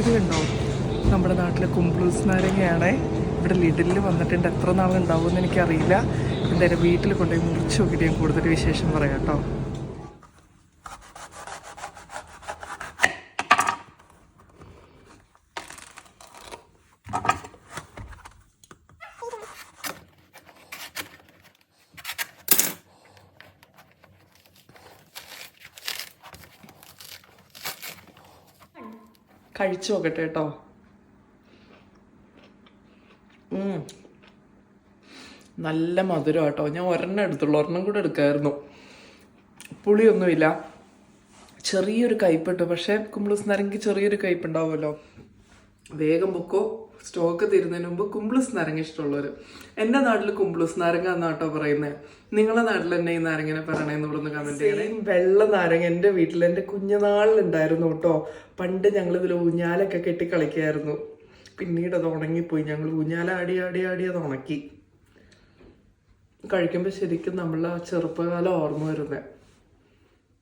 ഇത് കണ്ടോ നമ്മുടെ നാട്ടിലെ കുംബ്ലൂസ് നാരങ്ങയാണ്. ഇവിടെ ലിഡിലിൽ വന്നിട്ടുണ്ട്. എത്ര നാളുണ്ടാവുമെന്ന് എനിക്കറിയില്ല. എന്തായാലും വീട്ടിൽ കൊണ്ടുപോയി മുറിച്ച് നോക്കിയിട്ട് ഞാൻ കൂടുതൽ വിശേഷം പറയാം കേട്ടോ. കഴിച്ചു നോക്കട്ടെ കേട്ടോ. നല്ല മധുരം കേട്ടോ. ഞാൻ ഒരെണ്ണം എടുത്തുള്ളൂ. ഒരെണ്ണം കൂടെ എടുക്കായിരുന്നു. പുളിയൊന്നുമില്ല. ചെറിയൊരു കയ്പുണ്ട് പക്ഷേ കുമ്പിളൂസ് നരങ്കി ചെറിയൊരു കയ്പുണ്ടാവുമല്ലോ വേഗം പൊക്കോ. സ്റ്റോക്ക് തീരുന്നതിന് മുമ്പ് കുമ്പിളൂസ് നാരങ്ങ ഇഷ്ടമുള്ളവർ എന്റെ നാട്ടിൽ കുമ്പിളൂസ് നാരങ്ങ എന്നാട്ടോ പറയുന്നത് നിങ്ങളുടെ നാട്ടിൽ തന്നെ ഈ നാരങ്ങനെ പറയണേന്ന് ഒന്ന് കമന്റ് ചെയ്യണേ. വെള്ള നാരങ്ങ എന്റെ വീട്ടിൽ എന്റെ കുഞ്ഞുനാളിലുണ്ടായിരുന്നു കേട്ടോ. പണ്ട് ഞങ്ങൾ ഇതിൽ ഊഞ്ഞാലൊക്കെ കെട്ടി കളിക്കായിരുന്നു. പിന്നീട് അത് ഉണങ്ങിപ്പോയി. ഞങ്ങൾ ഊഞ്ഞാല ആടി ആടി ആടി അത് ഉണക്കി. കഴിക്കുമ്പോൾ ശരിക്കും നമ്മളെ ആ ചെറുപ്പകാലം ഓർമ്മ വരുന്നത്